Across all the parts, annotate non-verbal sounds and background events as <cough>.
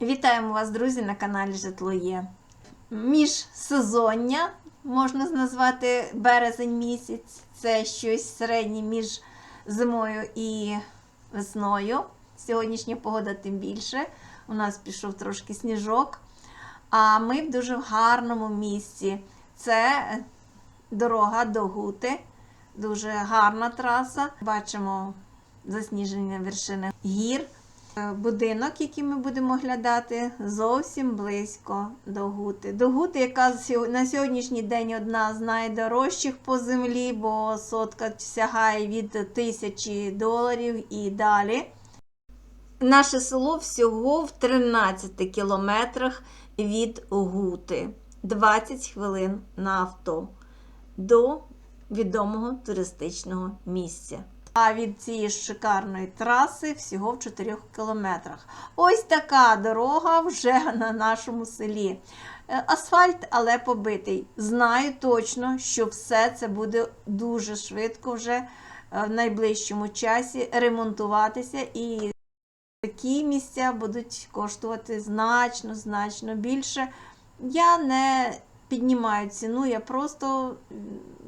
Вітаємо вас, друзі, на каналі Житло Є. Міжсезоння, можна назвати березень місяць. Це щось середнє між зимою і весною. Сьогоднішня погода тим більше. У нас пішов трошки сніжок. А ми в дуже гарному місці. Це дорога до Гути. Дуже гарна траса. Бачимо засніжені вершини гір. Е, Будинок, який ми будемо оглядати, зовсім близько до Гути. До Гути, яка на сьогоднішній день одна з найдорожчих по землі, бо сотка сягає від тисячі доларів і далі. Наше село всього в 13 кілометрах від Гути. 20 хвилин на авто до відомого туристичного місця. А від цієї шикарної траси всього в 4 кілометрах. Ось така дорога вже на нашому селі. Е, Асфальт, але побитий. Знаю точно, що все це буде дуже швидко вже е, в найближчому часі ремонтуватися і такі місця будуть коштувати значно, значно більше. Я не піднімаю ціну, я просто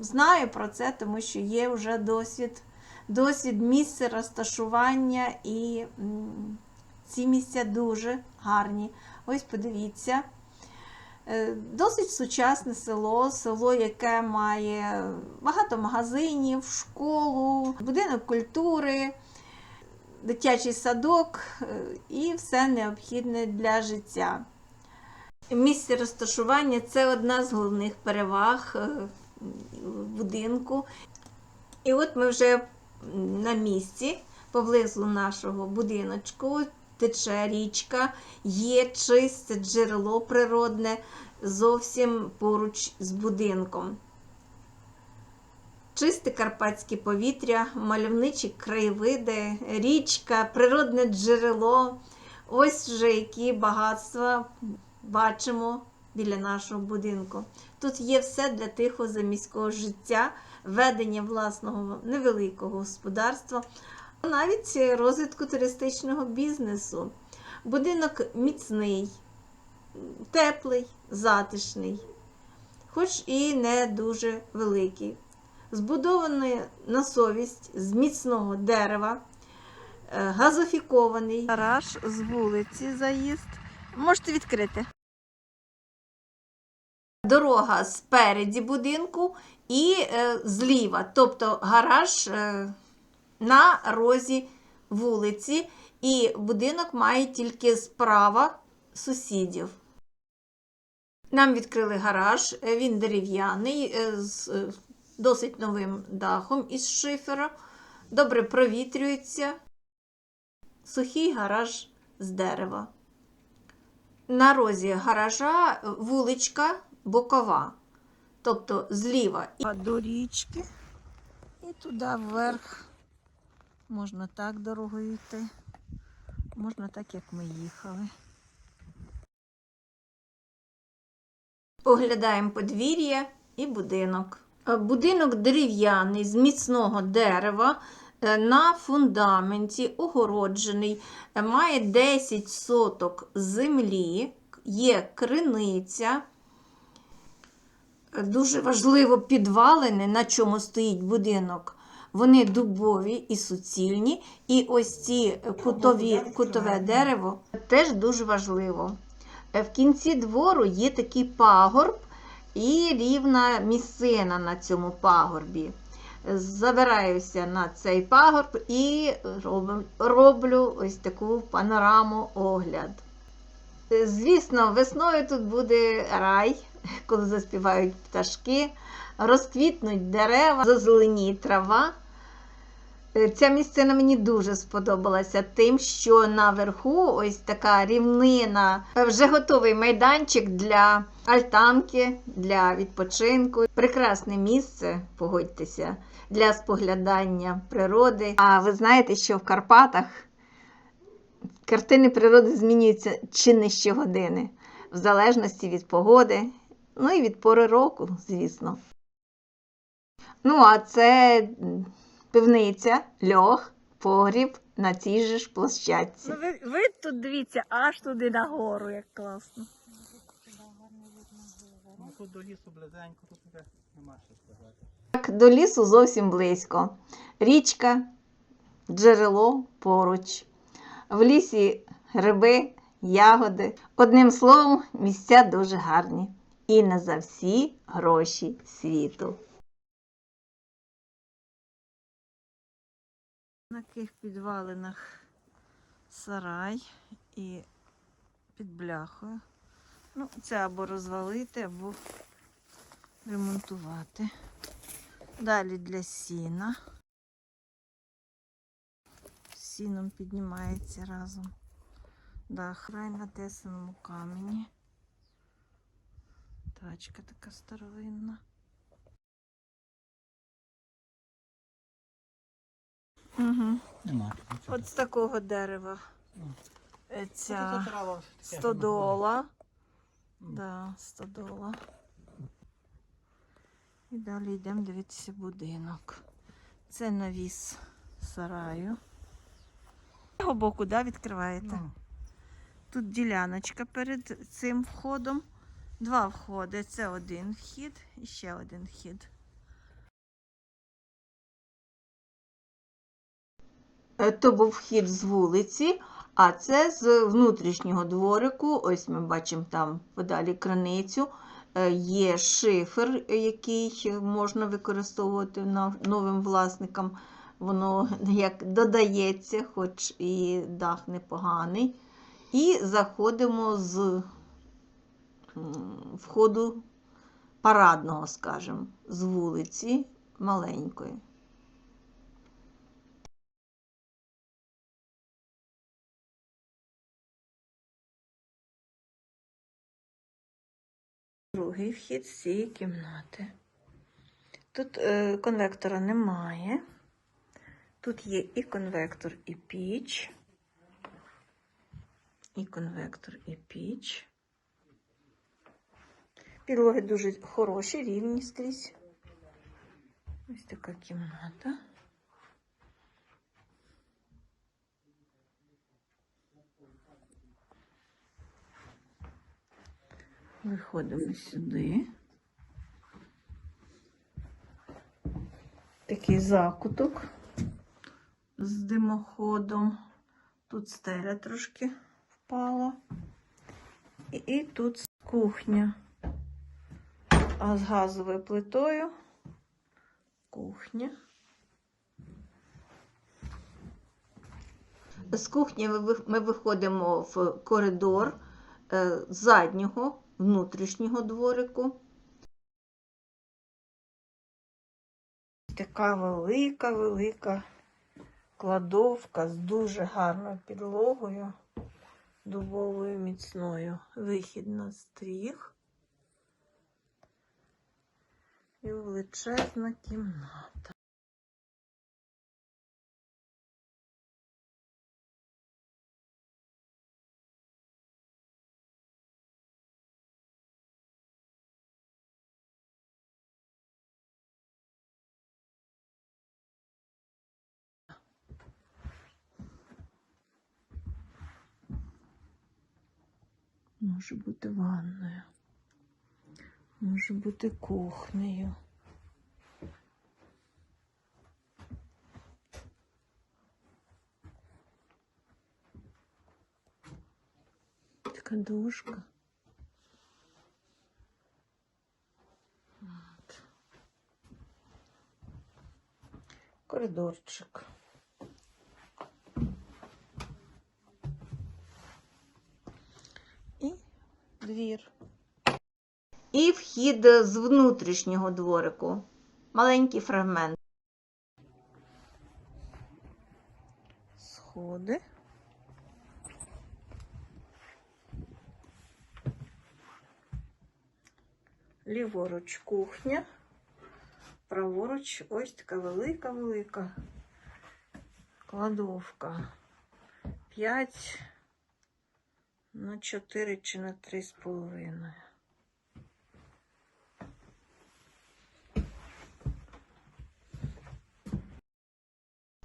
знаю про це, тому що є вже досвід, досвід місця розташування, і ці місця дуже гарні. Ось подивіться. Е, Досить сучасне село, село, яке має багато магазинів, школу, будинок культури, дитячий садок е, і все необхідне для життя. Місце розташування це одна з головних переваг е, будинку. І от ми вже на місці, поблизу нашого будиночку, тече річка, є чисте джерело природне зовсім поруч з будинком. Чисте карпатське повітря, мальовничі краєвиди, річка, природне джерело. Ось вже які багатства бачимо біля нашого будинку. Тут є все для тихого заміського життя, ведення власного невеликого господарства, а навіть розвитку туристичного бізнесу. Будинок міцний, теплий, затишний, хоч і не дуже великий. Збудований на совість з міцного дерева, е, газофікований. Гараж з вулиці заїзд. Можете відкрити. Дорога спереді будинку і е, зліва, тобто гараж е, на розі вулиці, і будинок має тільки справа сусідів. Нам відкрили гараж, він дерев'яний, е, з е, досить новим дахом із шифера, добре провітрюється. Сухий гараж з дерева. На розі гаража е, вуличка бокова, тобто зліва і до річки, і туди вверх. Можна так дорогою йти, можна так, як ми їхали. Оглядаємо подвір'я і будинок. Е, Будинок дерев'яний з міцного дерева е, на фундаменті, огороджений, е, має 10 соток землі, є криниця. Дуже важливо підвалини, на чому стоїть будинок. Вони дубові і суцільні, і ось ці кутові, кутове дерево теж дуже важливо. Е, В кінці двору є такий пагорб і рівна місцина на цьому пагорбі. Забираюся на цей пагорб і роблю, роблю ось таку панораму огляд. Е, Звісно, весною тут буде рай, <laughs> коли заспівають пташки, розквітнуть дерева, зазеленіє трава. Е, Ця місцина мені дуже сподобалася тим, що наверху ось така рівнина, е, вже готовий майданчик для альтанки, для відпочинку. Прекрасне місце, погодьтеся, для споглядання природи. А ви знаєте, що в Карпатах картини природи змінюються чи не щогодини, в залежності від погоди, ну і від пори року, звісно. Ну, а це пивниця, льох, погріб на цій же ж площадці. Ну, ви, ви тут дивіться, аж туди нагору, як класно. Ну тут до лісу близенько, тут нема що сказати. Так, до лісу зовсім близько. Річка, джерело поруч. В лісі гриби, ягоди. Одним словом, місця дуже гарні. І не за всі гроші світу. На таких підвалинах сарай і під бляхою. Ну, це або розвалити, або ремонтувати. Далі для сіна. Сіном піднімається разом. Дах рай на тесаному камені. Тачка така старовинна. Угу. Нема. От з такого дерева. Тут Ця стодола. Да, стодола. І далі йдемо дивитися будинок. Це навіс сараю. З цього боку, да, відкриваєте? Ну, Тут діляночка перед цим входом. Два входи. Це один вхід і ще один вхід. Е, То був вхід з вулиці, а це з внутрішнього дворику. Ось ми бачимо там подалі криницю. Е, Є шифер, який можна використовувати новим власникам. Воно як додається, хоч і дах непоганий. І заходимо з входу парадного, скажімо, з вулиці маленької. Другий вхід з цієї кімнати. Тут е, конвектора немає. Тут є і конвектор, і піч. І конвектор, і піч. Підлоги дуже хороші, рівні скрізь. Ось така кімната. Виходимо сюди. Такий закуток з димоходом. Тут стеля трошки впала. І, і тут кухня. З газовою плитою кухня. З кухні ми виходимо в коридор е, заднього внутрішнього дворику. Така велика, велика кладовка з дуже гарною підлогою, дубовою міцною. Вихід на стріх. І величезна кімната. Може бути ванною. Може бути кухнею. Така. От. Коридорчик. І двір. І вхід з внутрішнього дворику. Маленький фрагмент. Сходи. Ліворуч кухня. Праворуч ось така велика-велика кладовка. 5 на 4 чи на 3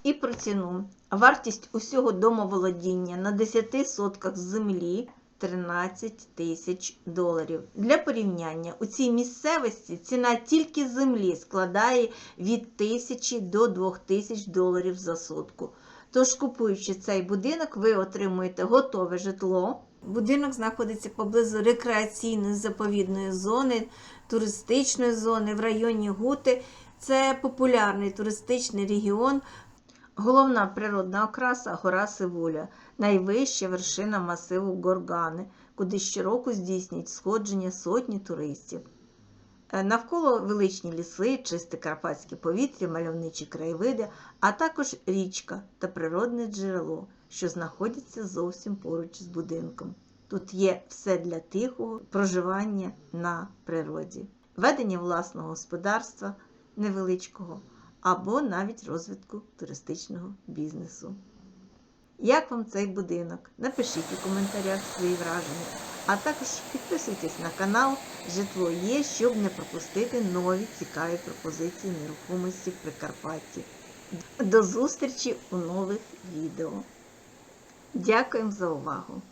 І про ціну. Вартість усього домоволодіння на 10 сотках землі 13 тисяч доларів. Для порівняння, у цій місцевості ціна тільки землі складає від 1000 до 2000 доларів за сотку. Тож, купуючи цей будинок, ви отримуєте готове житло. Будинок знаходиться поблизу рекреаційної заповідної зони, туристичної зони в районі Гути. Це популярний туристичний регіон. Головна природна окраса гора Сивуля, найвища вершина масиву Горгани, куди щороку здійснюють сходження сотні туристів. Е, Навколо величні ліси, чисте карпатське повітря, мальовничі краєвиди, а також річка та природне джерело, що знаходяться зовсім поруч з будинком. Тут є все для тихого проживання на природі, ведення власного господарства невеличкого або навіть розвитку туристичного бізнесу. Як вам цей будинок? Напишіть у коментарях свої враження, а також підписуйтесь на канал Житло є, щоб не пропустити нові цікаві пропозиції нерухомості в Прикарпатті. До зустрічі у нових відео. Дякуємо за увагу!